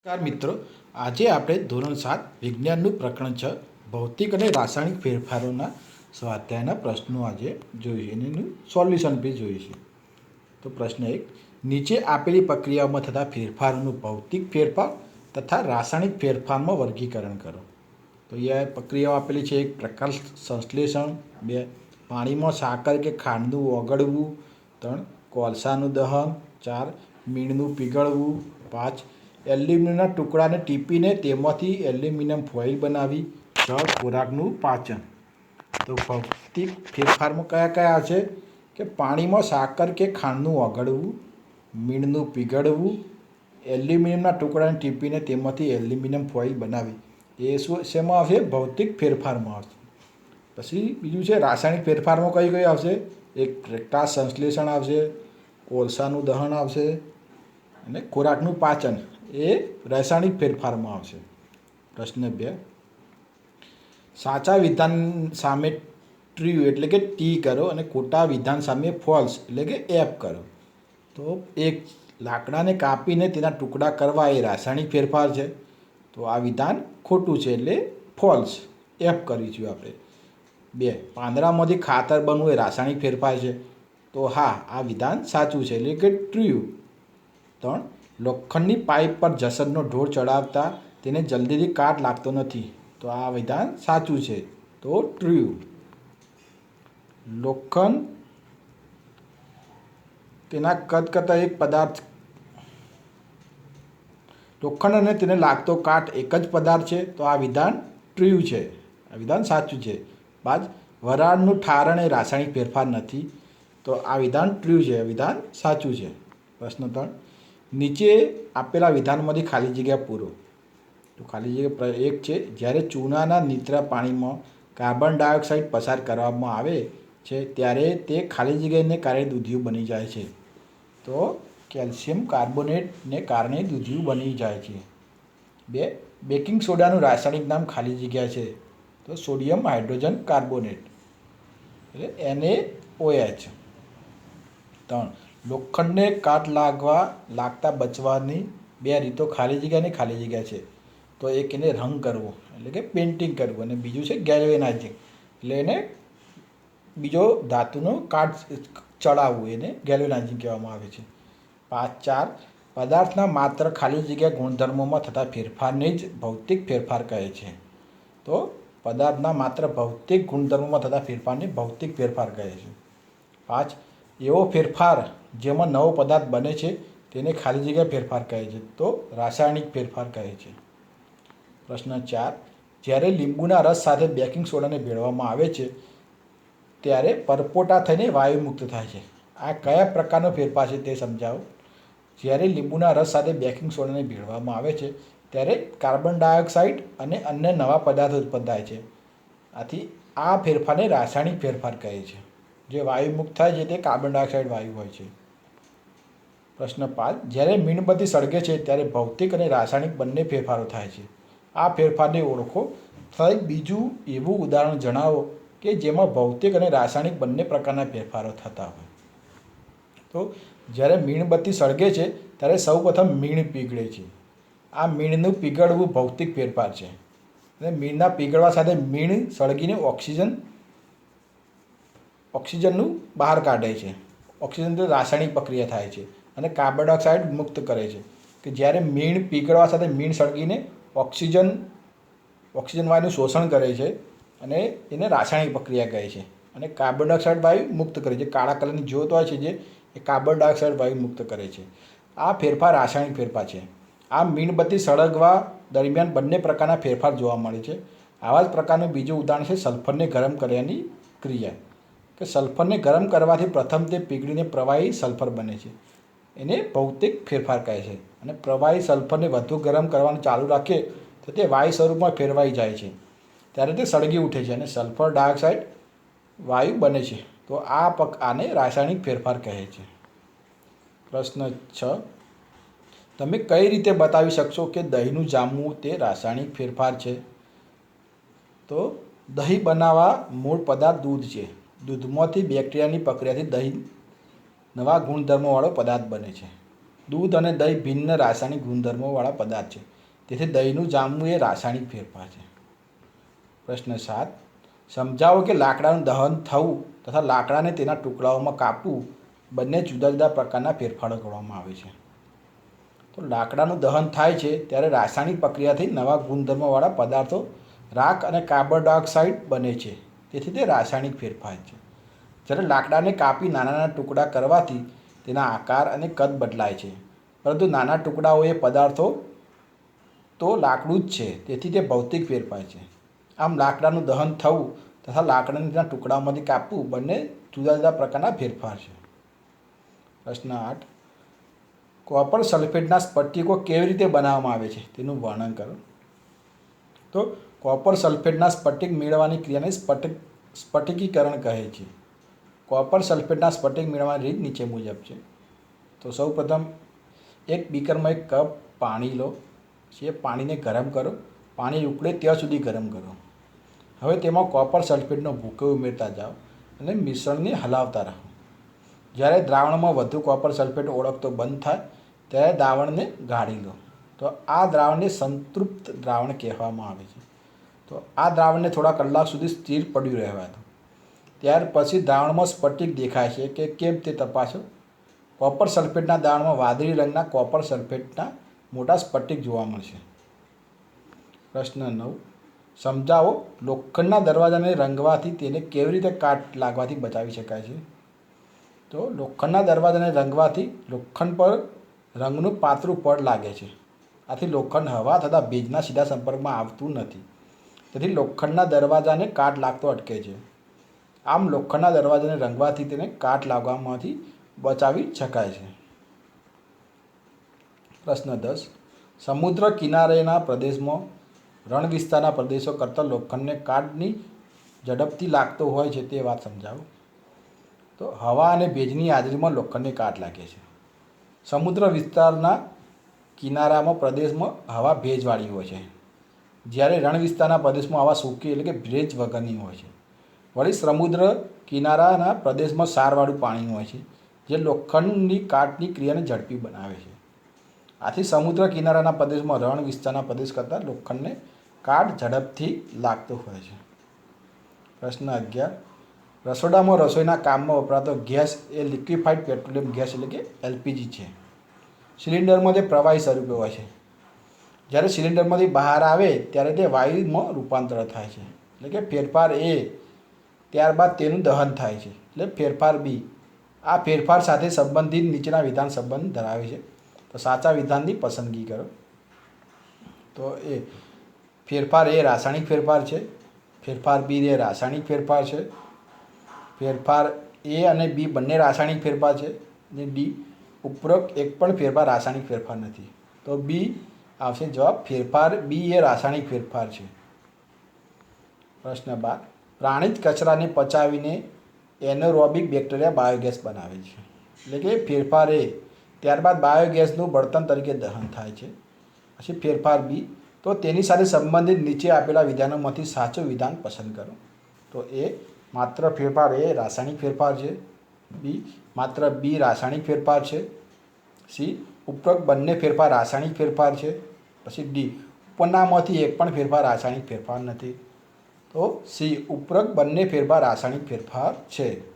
નમસ્કાર મિત્રો. આજે આપણે ધોરણ સાત વિજ્ઞાનનું પ્રકરણ છ, ભૌતિક અને રાસાયણિક ફેરફારોના સ્વાધ્યાયના પ્રશ્નો આજે જોઈએ એનું સોલ્યુશન બી જોઈશું તો પ્રશ્ન એક, નીચે આપેલી પ્રક્રિયાઓમાં થતા ફેરફારોનું ભૌતિક ફેરફાર તથા રાસાયણિક ફેરફારમાં વર્ગીકરણ કરો. તો અહીંયા પ્રક્રિયાઓ આપેલી છે, એક પ્રકાશ સંશ્લેષણ, બે, પાણીમાં સાકર કે ખાંડનું ઓગળવું, ત્રણ, કોલસાનું દહન, ચાર, મીણનું પીગળવું, પાંચ એલ્યુમિનિયમના ટુકડાને ટીપીને તેમાંથી એલ્યુમિનિયમ ફોઇલ બનાવી, છ ખોરાકનું પાચન. તો ભૌતિક ફેરફારમાં કયા કયા છે? કે પાણીમાં સાકર કે ખાંડનું ઓગળવું, મીણનું પીગળવું, એલ્યુમિનિયમના ટુકડાને ટીપીને તેમાંથી એલ્યુમિનિયમ ફોઇલ બનાવી. એ શું, શેમાં આવશે? ભૌતિક ફેરફારમાં આવશે. પછી બીજું છે, રાસાયણિક ફેરફારમાં કઈ કઈ આવશે? એક પ્રકાશ સંશ્લેષણ આવશે, કોલસાનું દહન આવશે, અને ખોરાકનું પાચન. એ રાસાયણિક ફેરફારમાં આવશે. પ્રશ્ન બે સાચા વિધાન સામે ટ્રુ એટલે કે ટી કરો અને ખોટા વિધાન સામે ફોલ્સ એટલે કે એફ કરો. તો એક લાકડાને કાપીને તેના ટુકડા કરવા એ રાસાયણિક ફેરફાર છે. તો આ વિધાન ખોટું છે એટલે ફોલ્સ. એફ કરીશું આપણે. બે, પાંદડામાંથી ખાતર બનવું એ રાસાયણિક ફેરફાર છે. તો હા, આ વિધાન સાચું છે એટલે કે ટ્રુ ત્રણ લોખંડની પાઇપ પર જસદનો ઢોળ ચડાવતા તેને જલ્દીથી કાટ લાગતો નથી. તો આ વિધાન સાચું છે. તો ટ્રુ લોખંડ તેના કદ કરતાં એક પદાર્થ લોખંડ અને તેને લાગતો કાટ એક જ પદાર્થ છે. તો આ વિધાન ટ્રુ છે. આ વિધાન સાચું છે. બાદ વરાળનું ઠારણ એ રાસાયણિક ફેરફાર નથી. તો આ વિધાન ટ્રુ છે. વિધાન સાચું છે. પ્રશ્ન ત્રણ. નીચે આપેલા વિધાનમાંથી ખાલી જગ્યા પૂરો. તો ખાલી જગ્યા એક છે, જ્યારે ચૂનાના નીતરા પાણીમાં કાર્બન ડાયોક્સાઇડ પસાર કરવામાં આવે છે, ત્યારે તે ખાલી જગ્યાને કારણે દૂધિયું બની જાય છે. તો કેલ્શિયમ કાર્બોનેટને કારણે દૂધિયું બની જાય છે. બે, બેકિંગ સોડાનું રાસાયણિક નામ ખાલી જગ્યા છે. તો સોડિયમ હાઇડ્રોજન કાર્બોનેટ. એટલે એને ઓએચ ત્રણ લોખંડને કાટ લાગવા લાગતા બચવાની બે રીતો ખાલી જગ્યા અને ખાલી જગ્યા છે. તો એક એને રંગ કરવો, એટલે કે પેઇન્ટિંગ કરવું, અને બીજું છે ગેલ્વેનાઇઝિંગ એટલે એને બીજો ધાતુનો કાટ ચડાવવું, એને ગેલ્વેનાઇઝિંગ કહેવામાં આવે છે. પાંચ ચાર, પદાર્થના માત્ર ખાલી જગ્યા ગુણધર્મોમાં થતા ફેરફારને જ ભૌતિક ફેરફાર કહે છે. તો પદાર્થના માત્ર ભૌતિક ગુણધર્મોમાં થતા ફેરફારને ભૌતિક ફેરફાર કહે છે. પાંચ એવો ફેરફાર જેમાં નવો પદાર્થ બને છે, તેને ખાલી જગ્યા ફેરફાર કહે છે. તો રાસાયણિક ફેરફાર કહે છે. પ્રશ્ન ચાર. જ્યારે લીંબુના રસ સાથે બેકિંગ સોડાને ભેળવવામાં આવે છે, ત્યારે પરપોટા થઈને વાયુ મુક્ત થાય છે. આ કયા પ્રકારનો ફેરફાર છે તે સમજાવો. જ્યારે લીંબુના રસ સાથે બેકિંગ સોડાને ભેળવવામાં આવે છે, ત્યારે કાર્બન ડાયોક્સાઇડ અને અન્ય નવા પદાર્થો ઉત્પન્ન થાય છે. આથી આ ફેરફારને રાસાયણિક ફેરફાર કહે છે. જે વાયુ મુક્ત થાય છે તે કાર્બન ડાયોક્સાઇડ વાયુ હોય છે. પ્રશ્ન પાંચ જ્યારે મીણબત્તી સળગે છે ત્યારે ભૌતિક અને રાસાયણિક બંને ફેરફારો થાય છે. આ ફેરફારને ઓળખો. થાય બીજું એવું ઉદાહરણ જણાવો કે જેમાં ભૌતિક અને રાસાયણિક બંને પ્રકારના ફેરફારો થતા હોય. તો જ્યારે મીણબત્તી સળગે છે ત્યારે સૌપ્રથમ મીણ પીગળે છે. આ મીણનું પીગળવું ભૌતિક ફેરફાર છે. અને મીણના પીગળવા સાથે મીણ સળગીને ઓક્સિજન ઓક્સિજનનું બહાર કાઢે છે. ઓક્સિજન તો રાસાયણિક પ્રક્રિયા થાય છે અને કાર્બન ડાયોક્સાઇડ મુક્ત કરે છે. કે જ્યારે મીણ પીગળવા સાથે મીણ સળગીને ઓક્સિજન ઓક્સિજન વાયુનું શોષણ કરે છે અને એને રાસાયણિક પ્રક્રિયા કહે છે. અને કાર્બન ડાયોક્સાઇડ વાયુ મુક્ત કરે છે. કાળા કલરની જ્યોત હોય છે જે, એ કાર્બન ડાયોક્સાઇડ વાયુ મુક્ત કરે છે. આ ફેરફાર રાસાયણિક ફેરફાર છે. આ મીણબત્તી સળગવા દરમિયાન બંને પ્રકારના ફેરફાર જોવા મળે છે. આવા જ પ્રકારનું બીજું ઉદાહરણ છે સલ્ફરને ગરમ કર્યાની ક્રિયા. કે સલ્ફરને ગરમ કરવાથી પ્રથમ તે પીગળીને પ્રવાહી સલ્ફર બને છે. એને ભૌતિક ફેરફાર કહે છે. અને પ્રવાહી સલ્ફરને વધુ ગરમ કરવાનું ચાલુ રાખે તો તે વાયુ સ્વરૂપમાં ફેરવાઈ જાય છે. ત્યારે તે સળગી ઉઠે છે અને સલ્ફર ડાયોક્સાઇડ વાયુ બને છે. તો આ પક, આને રાસાયણિક ફેરફાર કહે છે. પ્રશ્ન છ. તમે કઈ રીતે બતાવી શકશો કે દહીંનું જામવું તે રાસાયણિક ફેરફાર છે? તો દહીં બનાવવા મૂળ પદાર્થ દૂધ છે. દૂધમાંથી બેક્ટેરિયાની પ્રક્રિયાથી દહીં નવા ગુણધર્મોવાળો પદાર્થ બને છે. દૂધ અને દહીં ભિન્ન રાસાયણિક ગુણધર્મોવાળા પદાર્થ છે. તેથી દહીંનું જામવું એ રાસાયણિક ફેરફાર છે. પ્રશ્ન સાત. સમજાવો કે લાકડાનું દહન થવું તથા લાકડાને તેના ટુકડાઓમાં કાપવું બંને જુદા જુદા પ્રકારના ફેરફારો કરવામાં આવે છે. તો લાકડાનું દહન થાય છે ત્યારે રાસાયણિક પ્રક્રિયાથી નવા ગુણધર્મોવાળા પદાર્થો રાખ અને કાર્બન ડાયોક્સાઇડ બને છે. તેથી તે રાસાયણિક ફેરફાર છે. જ્યારે લાકડાને કાપી નાના નાના ટુકડા કરવાથી તેના આકાર અને કદ બદલાય છે. પરંતુ નાના ટુકડાઓ એ પદાર્થો તો લાકડું જ છે, તેથી તે ભૌતિક ફેરફાર છે. આમ લાકડાનું દહન થવું તથા લાકડાને તેના ટુકડાઓમાંથી કાપવું બંને જુદા જુદા પ્રકારના ફેરફાર છે. પ્રશ્ન આઠ. કોપર સલ્ફેટના સ્ફટિકો કેવી રીતે બનાવવામાં આવે છે? તેનું વર્ણન કરો. તો કોપર સલ્ફેટના સ્ફટિક મેળવવાની ક્રિયાને સ્ફટિક સ્ફટિકીકરણ કહે છે. કોપર સલ્ફેટના સ્ફટિક મેળવવાની રીત નીચે મુજબ છે. તો સૌપ્રથમ એક બીકરમાં એક કપ પાણી લો. જે પાણીને ગરમ કરો. પાણી ઉકળે ત્યાં સુધી ગરમ કરો. હવે તેમાં કોપર સલ્ફેટનો ભૂકો ઉમેરતા જાઓ અને મિશ્રણને હલાવતા રહો. જ્યારે દ્રાવણમાં વધુ કોપર સલ્ફેટ ઓળખતો બંધ થાય, ત્યારે દ્રાવણને ગાળી લો. તો આ દ્રાવણને સંતૃપ્ત દ્રાવણ કહેવામાં આવે છે. તો આ દ્રાવણને થોડા કલાક સુધી સ્થિર પડ્યું રહેવા દો ત્યાર પછી દ્રાવણમાં સ્ફટિક દેખાય છે કે કેમ તે તપાસો. કોપર સલ્ફેટના દ્રાવણમાં વાદળી રંગના કોપર સલ્ફેટના મોટા સ્ફટિક જોવા મળશે. પ્રશ્ન નવ. સમજાવો, લોખંડના દરવાજાને રંગવાથી તેને કેવી રીતે કાટ લાગવાથી બચાવી શકાય છે? તો લોખંડના દરવાજાને રંગવાથી લોખંડ પર રંગનું પાતળું પડ લાગે છે. આથી લોખંડ હવા તથા ભેજના સીધા સંપર્કમાં આવતું નથી. તેથી લોખંડના દરવાજાને કાટ લાગતો અટકે છે. આમ લોખંડના દરવાજાને રંગવાથી તેને કાટ લાગવામાંથી બચાવી શકાય છે. પ્રશ્ન દસ. સમુદ્ર કિનારેના પ્રદેશમાં રણ વિસ્તારના પ્રદેશો કરતાં લોખંડને કાટની ઝડપથી લાગતો હોય છે તે વાત સમજાવો. તો હવા અને ભેજની હાજરીમાં લોખંડને કાટ લાગે છે. સમુદ્ર વિસ્તારના કિનારામાં પ્રદેશમાં હવા ભેજવાળી હોય છે. જ્યારે રણ વિસ્તારના પ્રદેશમાં આવા સૂકી એટલે કે ભેજ વગરની હોય છે. વળી સમુદ્ર કિનારાના પ્રદેશમાં સારવાળું પાણી હોય છે, જે લોખંડની કાટની ક્રિયાને ઝડપી બનાવે છે. આથી સમુદ્ર કિનારાના પ્રદેશમાં રણ વિસ્તારના પ્રદેશ કરતાં લોખંડને કાટ ઝડપથી લાગતો હોય છે. પ્રશ્ન અગિયાર. રસોડામાં રસોઈના કામમાં વપરાતો ગેસ એ લિક્વિફાઈડ પેટ્રોલિયમ ગેસ એટલે કે એલપીજી છે. સિલિન્ડરમાં તે પ્રવાહી સ્વરૂપે હોય છે. જ્યારે સિલિન્ડરમાંથી બહાર આવે ત્યારે તે વાયુમાં રૂપાંતર થાય છે. એટલે કે ફેરફાર એ, ત્યારબાદ તેનું દહન થાય છે. એટલે ફેરફાર બી. આ ફેરફાર સાથે સંબંધિત નીચેના વિધાન સંબંધ ધરાવે છે. તો સાચા વિધાનની પસંદગી કરો. તો એ, ફેરફાર એ રાસાયણિક ફેરફાર છે. ફેરફાર બી એ રાસાયણિક ફેરફાર છે. ફેરફાર એ અને બી બંને રાસાયણિક ફેરફાર છે. અને ડી, ઉપરોક્ત એક પણ ફેરફાર રાસાયણિક ફેરફાર નથી. તો બી આવશે જવાબ ફેરફાર. બી એ રાસાયણિક ફેરફાર છે. પ્રશ્ન બાર. પ્રાણિત કચરાને પચાવીને એનોરોબિક બેક્ટેરિયા બાયોગેસ બનાવે છે. એટલે કે ફેરફાર એ. ત્યારબાદ બાયોગેસનું બળતણ તરીકે દહન થાય છે. પછી ફેરફાર બી તો તેની સાથે સંબંધિત નીચે આપેલા વિધાનોમાંથી સાચું વિધાન પસંદ કરો. તો એ માત્ર ફેરફાર એ રાસાયણિક ફેરફાર છે. બી માત્ર બી રાસાયણિક ફેરફાર છે. સી ઉપરોક્ત બંને ફેરફાર રાસાયણિક ફેરફાર છે. પછી ડી. ઉપરનામાંથી એક પણ ફેરફાર રાસાયણિક ફેરફાર નથી. તો સી ઉપરોક્ત બંને ફેરફાર રાસાયણિક ફેરફાર છે.